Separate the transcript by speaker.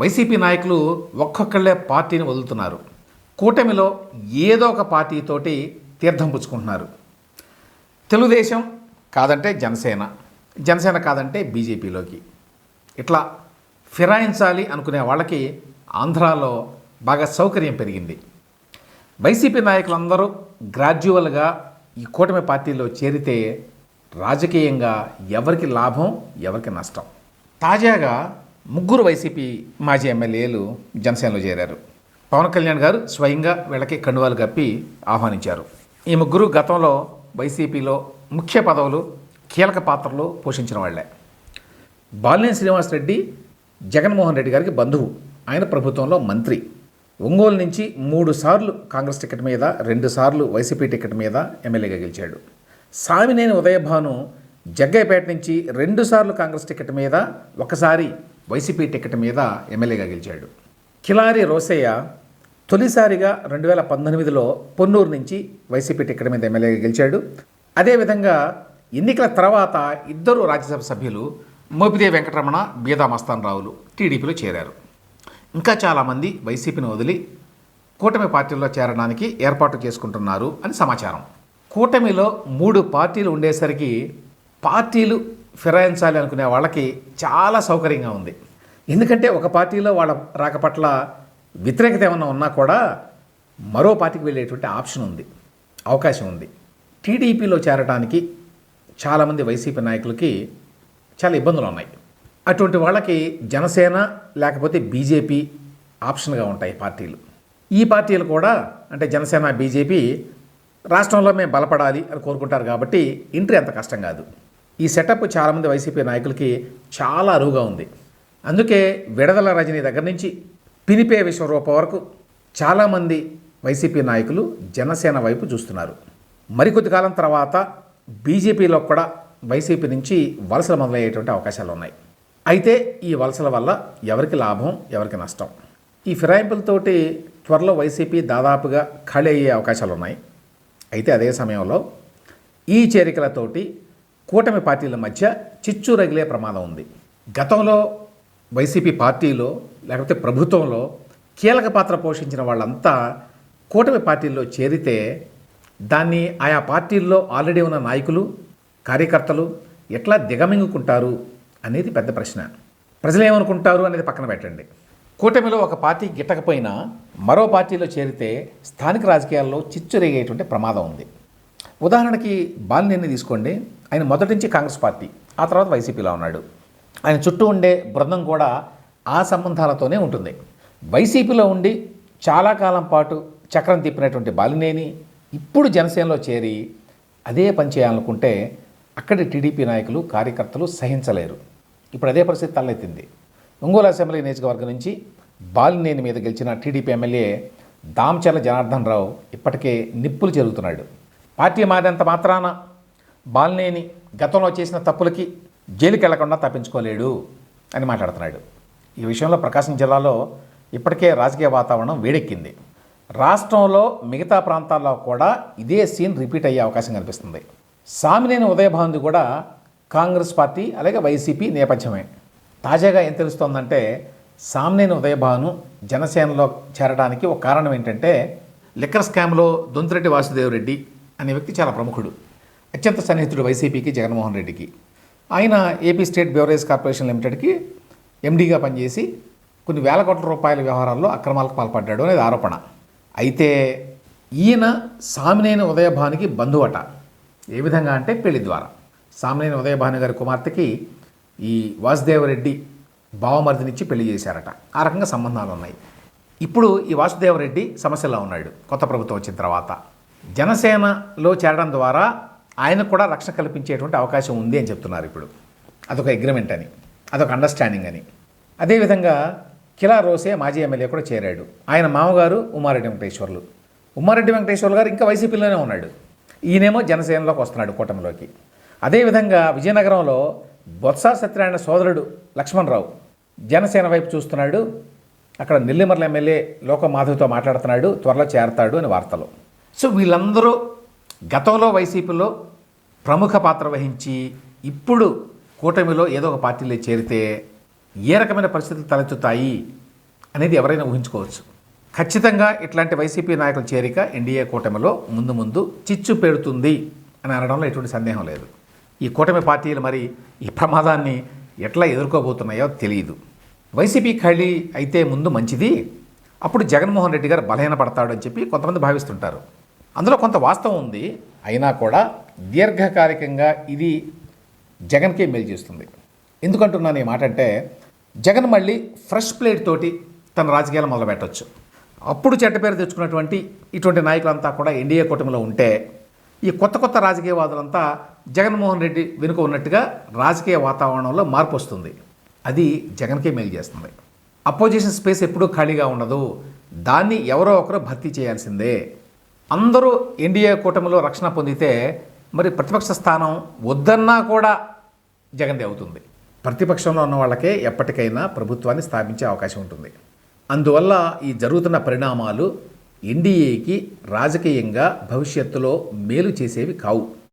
Speaker 1: YCP నాయకులు ఒక్కొక్కళ్ళే పార్టీని వదులుతున్నారు. కూటమిలో ఏదో ఒక పార్టీతోటి తీర్థం పుచ్చుకుంటున్నారు. తెలుగుదేశం కాదంటే జనసేన జనసేన కాదంటే బీజేపీలోకి. ఇట్లా ఫిరాయించాలి అనుకునే వాళ్ళకి ఆంధ్రాలో బాగా సౌకర్యం పెరిగింది. వైసీపీ నాయకులందరూ గ్రాడ్యువల్గా ఈ కూటమి పార్టీలో చేరితే రాజకీయంగా ఎవరికి లాభం ఎవరికి నష్టం. తాజాగా ముగ్గురు వైసీపీ మాజీ ఎమ్మెల్యేలు జనసేనలో చేరారు. పవన్ కళ్యాణ్ గారు స్వయంగా వీళ్ళకి కండువాలు కప్పి ఆహ్వానించారు. ఈ ముగ్గురు గతంలో వైసీపీలో ముఖ్య పదవులు కీలక పాత్రలు పోషించిన వాళ్ళే బాలినేని శ్రీనివాసరెడ్డి జగన్మోహన్ రెడ్డి గారికి బంధువు. ఆయన ప్రభుత్వంలో మంత్రి. ఒంగోలు నుంచి మూడు సార్లు కాంగ్రెస్ టికెట్ మీద రెండు సార్లు వైసీపీ టికెట్ మీద ఎమ్మెల్యేగా గెలిచాడు. సామినేని ఉదయభాను జగ్గయ్యపేట నుంచి రెండు సార్లు కాంగ్రెస్ టికెట్ మీద ఒకసారి వైసీపీ టికెట్ మీద ఎమ్మెల్యేగా గెలిచాడు. కిలారి రోసయ్య తొలిసారిగా రెండు వేల పంతొమ్మిదిలో పొన్నూరు నుంచి వైసీపీ టికెట్ మీద ఎమ్మెల్యేగా గెలిచాడు. అదేవిధంగా ఎన్నికల తర్వాత ఇద్దరు రాజ్యసభ సభ్యులు మోపిదే వెంకటరమణ బీదా మస్తాన్ రావులు టీడీపీలో చేరారు. ఇంకా చాలామంది వైసీపీని వదిలి కూటమి పార్టీల్లో చేరడానికి ఏర్పాటు చేసుకుంటున్నారు అని సమాచారం. కూటమిలో మూడు పార్టీలు ఉండేసరికి పార్టీలు ఫిరాయించాలి అనుకునే వాళ్ళకి చాలా సౌకర్యంగా ఉంది. ఎందుకంటే ఒక పార్టీలో వాళ్ళ రాక పట్ల వ్యతిరేకత ఏమన్నా ఉన్నా కూడా మరో పార్టీకి వెళ్ళేటువంటి ఆప్షన్ ఉంది అవకాశం ఉంది. టీడీపీలో చేరడానికి చాలామంది వైసీపీ నాయకులకి చాలా ఇబ్బందులు ఉన్నాయి. అటువంటి వాళ్ళకి జనసేన లేకపోతే బీజేపీ ఆప్షన్గా ఉంటాయి పార్టీలు. ఈ పార్టీలు కూడా అంటే జనసేన బీజేపీ రాష్ట్రంలో మేము బలపడాలి అని కోరుకుంటారు కాబట్టి ఎంట్రీ అంత కష్టం కాదు. ఈ సెటప్ చాలామంది వైసీపీ నాయకులకి చాలా అరువుగా ఉంది. అందుకే విడదల రజని దగ్గర నుంచి పినిపే విశ్వరూప వరకు చాలామంది వైసీపీ నాయకులు జనసేన వైపు చూస్తున్నారు. మరికొద్ది కాలం తర్వాత బీజేపీలో కూడా వైసీపీ నుంచి వలసలు మొదలయ్యేటువంటి అవకాశాలు ఉన్నాయి. అయితే ఈ వలసల వల్ల ఎవరికి లాభం ఎవరికి నష్టం? ఈ ఫిరాయింపులతోటి త్వరలో వైసీపీ దాదాపుగా ఖాళీ అయ్యే అవకాశాలు ఉన్నాయి. అయితే అదే సమయంలో ఈ చేరికలతోటి కూటమి పార్టీల మధ్య చిచ్చు రగిలే ప్రమాదం ఉంది. గతంలో వైసీపీ పార్టీలో లేకపోతే ప్రభుత్వంలో కీలక పాత్ర పోషించిన వాళ్ళంతా కూటమి పార్టీల్లో చేరితే దాన్ని ఆయా పార్టీల్లో ఆల్రెడీ ఉన్న నాయకులు కార్యకర్తలు ఎట్లా దిగమింగుకుంటారు అనేది పెద్ద ప్రశ్న. ప్రజలు ఏమనుకుంటారు అనేది పక్కన పెట్టండి. కూటమిలో ఒక పార్టీ గిట్టకపోయినా మరో పార్టీలో చేరితే స్థానిక రాజకీయాల్లో చిచ్చు రేగేటువంటి ప్రమాదం ఉంది. ఉదాహరణకి బాలినేని తీసుకోండి. ఆయన మొదటి నుంచి కాంగ్రెస్ పార్టీ ఆ తర్వాత వైసీపీలో ఉన్నాడు. ఆయన చుట్టూ ఉండే బృందం కూడా ఆ సంబంధాలతోనే ఉంటుంది. వైసీపీలో ఉండి చాలా కాలం పాటు చక్రం తిప్పినటువంటి బాలినేని ఇప్పుడు జనసేనలో చేరి అదే పని చేయాలనుకుంటే అక్కడి టీడీపీ నాయకులు కార్యకర్తలు సహించలేరు. ఇప్పుడు అదే పరిస్థితి తలెత్తింది. ఒంగోలు అసెంబ్లీ నియోజకవర్గం నుంచి బాలినేని మీద గెలిచిన టీడీపీ ఎమ్మెల్యే దామచర్ల జనార్దన్ రావు ఇప్పటికే నిప్పులు జరుగుతున్నాడు పార్టీ మారేంత మాత్రాన బాలినేని గతంలో చేసిన తప్పులకి జైలుకి వెళ్ళకుండా తప్పించుకోలేడు అని మాట్లాడుతున్నాడు. ఈ విషయంలో ప్రకాశం జిల్లాలో ఇప్పటికే రాజకీయ వాతావరణం వేడెక్కింది. రాష్ట్రంలో మిగతా ప్రాంతాల్లో కూడా ఇదే సీన్ రిపీట్ అయ్యే అవకాశం కనిపిస్తుంది. సామినేని ఉదయభానుది కూడా కాంగ్రెస్ పార్టీ అలాగే వైసీపీ నేపథ్యమే. తాజాగా ఏం తెలుస్తోందంటే సామినేని ఉదయభాను జనసేనలో చేరడానికి ఒక కారణం ఏంటంటే లిక్కర్ స్కామ్లో దొంతిరెడ్డి వాసుదేవరెడ్డి అనే వ్యక్తి చాలా ప్రముఖుడు. అత్యంత సన్నిహితుడు వైసీపీకి జగన్మోహన్ రెడ్డికి. ఆయన ఏపీ స్టేట్ బ్యూరేజ్ కార్పొరేషన్ లిమిటెడ్కి ఎండీగా పనిచేసి కొన్ని వేల కోట్ల రూపాయల వ్యవహారాల్లో అక్రమాలకు పాల్పడ్డాడు అనేది ఆరోపణ. అయితే ఈయన సామినేని ఉదయభానికి బంధువట. ఏ విధంగా అంటే పెళ్ళి ద్వారా. సామినేని ఉదయభాను గారి కుమార్తెకి ఈ వాసుదేవరెడ్డి భావమర్దినిచ్చి పెళ్ళి చేశారట. ఆ రకంగా సంబంధాలు ఉన్నాయి. ఇప్పుడు ఈ వాసుదేవరెడ్డి సమస్యలో ఉన్నాడు. కొత్త ప్రభుత్వం వచ్చిన తర్వాత. జనసేనలో చేరడం ద్వారా ఆయనకు కూడా రక్షణ కల్పించేటువంటి అవకాశం ఉంది అని చెప్తున్నారు ఇప్పుడు. అదొక అగ్రిమెంట్ అని అదొక అండర్స్టాండింగ్ అని. అదేవిధంగా కిలా రోసే మాజీ ఎమ్మెల్యే కూడా చేరాడు. ఆయన మామగారు ఉమారెడ్డి వెంకటేశ్వర్లు. ఉమారెడ్డి వెంకటేశ్వర్లు గారు ఇంకా వైసీపీలోనే ఉన్నాడు. ఈయనేమో జనసేనలోకి వస్తున్నాడు కూటమిలోకి. అదేవిధంగా విజయనగరంలో బొత్స సత్యనారాయణ సోదరుడు లక్ష్మణరావు జనసేన వైపు చూస్తున్నాడు. అక్కడ నెల్లిమర్ల ఎమ్మెల్యే లోకమాధవితో మాట్లాడుతున్నాడు త్వరలో చేరతాడు అని వార్తలు. సో వీళ్ళందరూ గతంలో వైసీపీలో ప్రముఖ పాత్ర వహించి ఇప్పుడు కూటమిలో ఏదో ఒక పార్టీలో చేరితే ఏ రకమైన పరిస్థితులు తలెత్తుతాయి అనేది ఎవరైనా ఊహించుకోవచ్చు. ఖచ్చితంగా ఇట్లాంటి వైసీపీ నాయకుల చేరిక ఎన్డీఏ కూటమిలో ముందు ముందు చిచ్చు పెడుతుంది అని అనడంలో ఎటువంటి సందేహం లేదు. ఈ కూటమి పార్టీలు మరి ఈ ప్రమాదాన్ని ఎట్లా ఎదుర్కోబోతున్నాయో తెలియదు. వైసీపీ ఖాళీ అయితే ముందు మంచిది అప్పుడు జగన్మోహన్ రెడ్డి గారు బలహీనపడతాడు అని చెప్పి కొంతమంది భావిస్తుంటారు. అందులో కొంత వాస్తవం ఉంది. అయినా కూడా దీర్ఘకాలికంగా ఇది జగన్కే మేలు చేస్తుంది. ఎందుకంటున్నాను ఈ మాట అంటే జగన్ మళ్ళీ ఫ్రెష్ ప్లేట్ తోటి తన రాజకీయాలు మొదలుపెట్టవచ్చు అప్పుడు చెడ్డ పేరు తెచ్చుకున్నటువంటి ఇటువంటి నాయకులంతా కూడా ఎన్డీఏ కూటమిలో ఉంటే ఈ కొత్త కొత్త రాజకీయవాదులంతా జగన్మోహన్ రెడ్డి వెనుక ఉన్నట్టుగా రాజకీయ వాతావరణంలో మార్పు వస్తుంది. అది జగన్కే మేలు చేస్తుంది. అపోజిషన్ స్పేస్ ఎప్పుడూ ఖాళీగా ఉండదు. దాన్ని ఎవరో ఒకరు భర్తీ చేయాల్సిందే. అందరూ ఎన్డీఏ కూటమిలో రక్షణ పొందితే మరి ప్రతిపక్ష స్థానం వద్దన్నా కూడా జగన్దే అవుతుంది. ప్రతిపక్షంలో ఉన్న వాళ్ళకే ఎప్పటికైనా ప్రభుత్వాన్ని స్థాపించే అవకాశం ఉంటుంది. అందువల్ల ఈ జరుగుతున్న పరిణామాలు ఎన్డీఏకి రాజకీయంగా భవిష్యత్తులో మేలు చేసేవి కావు.